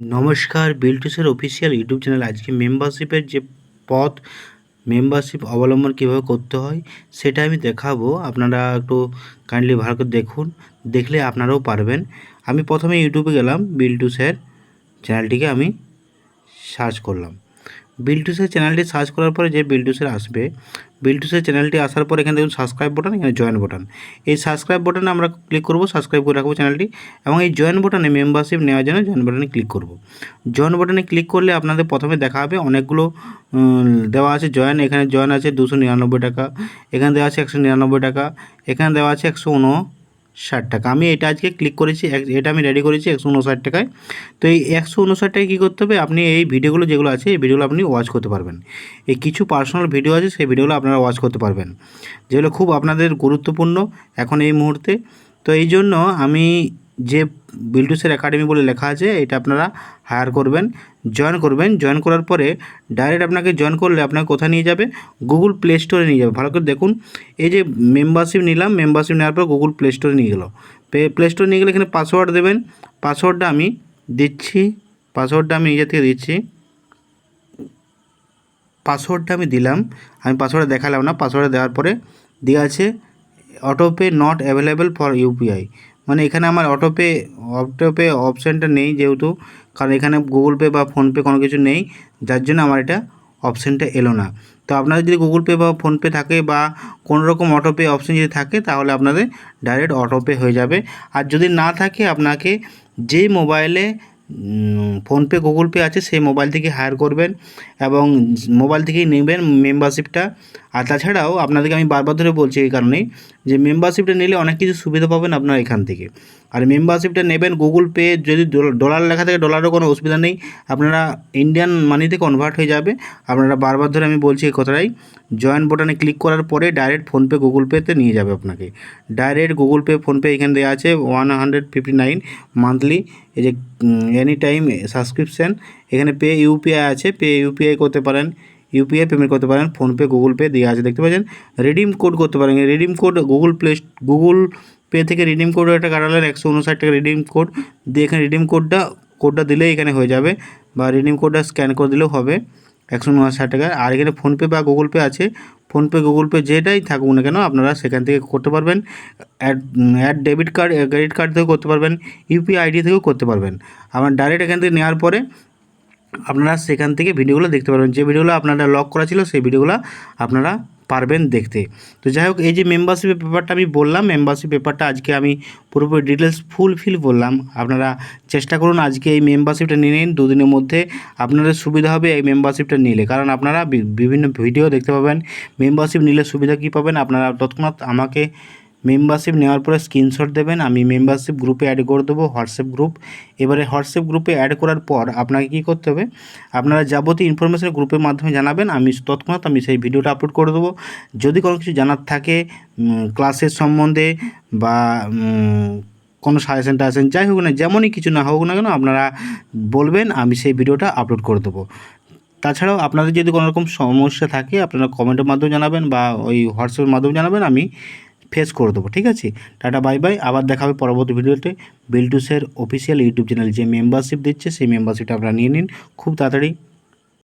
নমস্কার, বিলটুসের official YouTube channel আজকে মেম্বারশিপের যে পথ মেম্বারশিপ অবলম্বন কীভাবে করতে হয়, সেটা আমি দেখাবো। আপনারা একটু কাইন্ডলি ভালো করে দেখুন, দেখলে আপনারাও পারবেন। আমি প্রথমে ইউটিউবে গেলাম, বিলটুসের চ্যানেলটিকে আমি সার্চ করলাম। বিলটুসের চ্যানেলটি সার্চ করার পরে যে বিলটুসের আসবে বিলটুসের চ্যানেলটি আসার পর এখানে দেখুন সাবস্ক্রাইব বাটন এখানে জয়েন বাটন এই সাবস্ক্রাইব বাটনে আমরা ক্লিক করব সাবস্ক্রাইব করে রাখব চ্যানেলটি এবং এই জয়েন বাটনে মেম্বারশিপ নেওয়ার জন্য জয়েন বাটনে ক্লিক করব। জয়েন বাটনে ক্লিক করলে আপনাদের প্রথমে দেখা হবে অনেকগুলো দেওয়া আছে জয়েন এখানে জয়েন আছে দুশো নিরানব্বই টাকা, এখানে দেওয়া আছে একশো নিরানব্বই টাকা, এখানে দেওয়া আছে একশো ষাট টাকা। আমি এটা আজকে ক্লিক করেছি এটা আমি রেডি করেছি একশো উনষাট টাকায়। তো এই একশো উনষাট টাকায় কী করতে হবে? আপনি এই ভিডিওগুলো যেগুলো আছে, এই ভিডিওগুলো আপনি ওয়াচ করতে পারবেন। এই কিছু পার্সোনাল ভিডিও আছে, সেই ভিডিওগুলো আপনারা ওয়াচ করতে পারবেন। যেগুলো খুব আপনাদের গুরুত্বপূর্ণ এখন এই মুহূর্তে। তো এই জন্য আমি যে বিল্ডুসের একাডেমি বলে লেখা আছে, এটা আপনারা হায়ার করবেন জয়েন করবেন। জয়েন করার পরে ডাইরেক্ট আপনাকে জয়েন করলে আপনাকে কোথায় নিয়ে যাবে? গুগল প্লে স্টোরে নিয়ে যাবে। ভালো করে দেখুন, এই যে মেম্বারশিপ নিলাম মেম্বারশিপ নেওয়ার পর গুগল প্লে স্টোরে নিয়ে গেলো। প্লে স্টোরে নিয়ে গেলে এখানে পাসওয়ার্ড দেবেন। পাসওয়ার্ডটা আমি দিচ্ছি পাসওয়ার্ডটা আমি নিজে থেকে দিচ্ছি। পাসওয়ার্ডটা আমি দিলাম, আমি পাসওয়ার্ড দেখালাম না পাসওয়ার্ড দেওয়ার পরে দেওয়া আছে autopay not available for UPI মানে এখানে আমার অটোপে অটোপে অপশানটা নেই যেহেতু, কারণ এখানে গুগল পে বা ফোনপে কোনো কিছু নেই, যার জন্য আমার এটা অপশানটা এলো না। তো আপনাদের যদি গুগল পে বা ফোনপে থাকে বা কোনো রকম অটোপে অপশান যদি থাকে, তাহলে আপনাদের ডাইরেক্ট অটোপে হয়ে যাবে। আর যদি না থাকে, আপনাকে যেই মোবাইলে ফোনপে গুগল পে আছে, সেই মোবাইল থেকে হায়ার করবেন এবং মোবাইল থেকেই নেবেন মেম্বারশিপটা আর তাছাড়াও আপনাদেরকে আমি বারবার ধরে বলছি এই কারণেই যে মেম্বারশিপটা নিলে অনেক কিছু সুবিধা পাবেন আপনারা এখান থেকে। আর মেম্বারশিপটা নেবেন গুগল পে যদি ডল- ডলার লেখা থাকে ডলারও কোনো অসুবিধা নেই। আপনারা ইন্ডিয়ান মানিতে কনভার্ট হয়ে যাবে। আপনারা বারবার ধরে আমি বলছি এই কথাটাই। জয়েন বোটানে ক্লিক করার পরে ডাইরেক্ট ফোনপে গুগল পেতে নিয়ে যাবে আপনাকে। ডাইরেক্ট গুগল পে ফোনপে এখানে দেওয়া আছে one hundred fifty nine monthly এই যে এনি টাইম সাবস্ক্রিপশান এখানে পে ইউপিআই আছে। পে ইউপিআই করতে পারেন। ইউপিআই পেমেন্ট করতে পারেন ফোনপে গুগল পে দেওয়া আছে, দেখতে পাচ্ছেন? রিডিম কোড করতে পারেন। Redeem code Google Play Google Pay থেকে রিডিম কোড একটা কাটালেন, একশো উনষাট টাকা রিডিম কোড দিয়ে এখানে রিডিম কোডটা কোডটা দিলেই এখানে হয়ে যাবে বা রিডিম কোডটা স্ক্যান করে দিলেও হবে, একশো উনষাট টাকা। আর এখানে ফোনপে বা গুগল পে আছে। ফোনপে গুগল পে যেটাই থাকুক না কেন, আপনারা সেখান থেকে করতে পারবেন। Add add debit card credit card থেকেও করতে পারবেন, ইউপিআই আইডি থেকেও করতে পারবেন। আপনার ডাইরেক্ট এখান থেকে নেওয়ার পরে আপনারা সেখান থেকে ভিডিওগুলো দেখতে পারবেন। যে ভিডিওগুলো আপনারা লক করা ছিল, সেই ভিডিওগুলো আপনারা পারবেন দেখতে। তো যাই হোক, এই যে মেম্বারশিপের পেপারটা আমি বললাম মেম্বারশিপ পেপারটা আজকে আমি পুরোপুরি ডিটেলস ফুল ফিল বললাম আপনারা চেষ্টা করুন আজকে এই মেম্বারশিপটা নিয়ে নিন। দুদিনের মধ্যে আপনাদের সুবিধা হবে এই মেম্বারশিপটা নিলে। কারণ আপনারা বিভিন্ন ভিডিও দেখতে পাবেন। মেম্বারশিপ নিলে সুবিধা কী পাবেন? আপনারা তৎক্ষণাৎ আমাকে মেম্বারশিপ নেওয়ার পরে স্ক্রিনশট দেবেন, আমি মেম্বারশিপ গ্রুপে অ্যাড করে দেবো হোয়াটসঅ্যাপ গ্রুপ এবারে হোয়াটসঅ্যাপ গ্রুপে অ্যাড করার পর আপনাকে কী করতে হবে? আপনারা যাবতীয় ইনফরমেশন গ্রুপের মাধ্যমে জানাবেন, আমি তৎক্ষণাৎ আমি সেই ভিডিওটা আপলোড করে দেবো। যদি কোনো কিছু জানার থাকে ক্লাসের সম্বন্ধে বা কোনো সাজেশন টাজেশন যাই হোক না যেমনই কিছু না হোক না কেন, আপনারা বলবেন, আমি সেই ভিডিওটা আপলোড করে দেবো। তাছাড়াও আপনাদের যদি কোনো রকম সমস্যা থাকে, আপনারা কমেন্টের মাধ্যমে জানাবেন বা ওই হোয়াটসঅ্যাপের মাধ্যমে জানাবেন, আমি ফেস করে দেবো, ঠিক আছে? টাটা বাই বাই আবার দেখা হবে পরবর্তী ভিডিওতে। বিল্টুসের অফিসিয়াল ইউটিউব চ্যানেল যে মেম্বারশিপ দিচ্ছে, সেই মেম্বারশিপটা আপনারা নিয়ে নিন। খুব তাড়াতাড়ি